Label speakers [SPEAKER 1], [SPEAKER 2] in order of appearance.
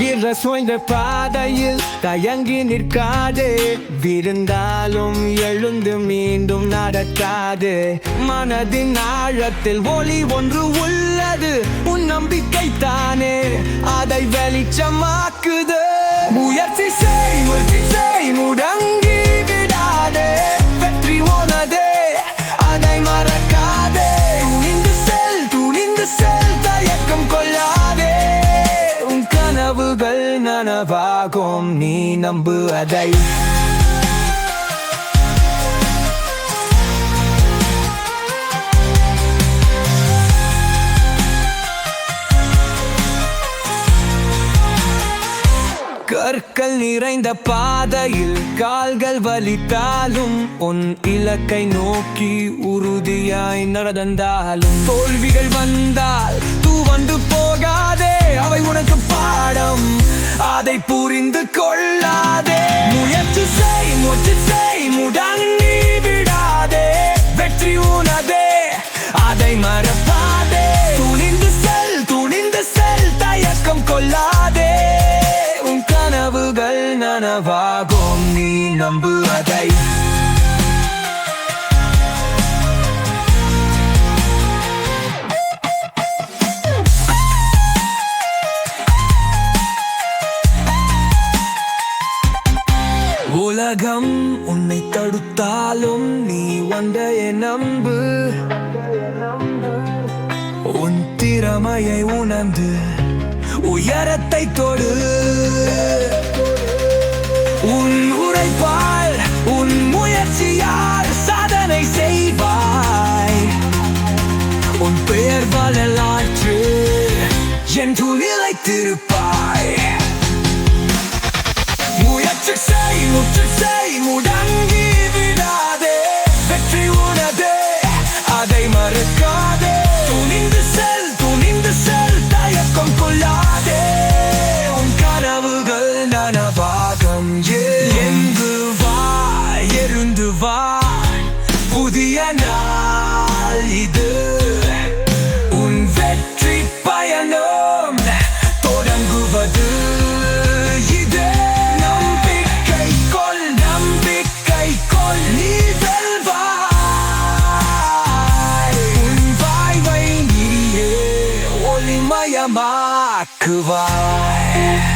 [SPEAKER 1] ஈர சோய்ந்த பாதையில் தயங்கி நிற்காதே. விருந்தாலும் எழுந்து மீண்டும் நடக்காது. மனதின் ஆழத்தில் ஒளி ஒன்று உள்ளது. உன் நம்பிக்கை தானே அதை வெளிச்சமாக்குது. முயற்சி செய். நனவாகும் நீ நம்பு அதை கற்கள் நிறைந்த பாதையில் கால்கள் வலித்தாலும் உன் இலக்கை நோக்கி உறுதியாய் நடந்தாலும். தோல்விகள் வந்தால் தூ வந்து போகாதே அவை உனக்கு பாடம். புரிந்து கொள்ளாதே. முயற்சி செய் முயற்சி செய் முடங்கி விடாதே. வெற்றி உனதே அதை மறப்பாதே துணிந்து செல் துணிந்து செல் தயக்கம் கொள்ளாதே. உன் கனவுகள் நனவாகும் நீ நம்பு. உலகம் உன்னை தடுத்தாலும் நீ ஒன்றைய நம்பு. உன் திறமையை உணர்ந்து உயரத்தை தொடு. உன் உழைப்பால் உன் முயற்சியால் சாதனை செய்வாய். உன் பெயர் வளலாற்று என்று நிலைத்திருப்பாய் 甘くは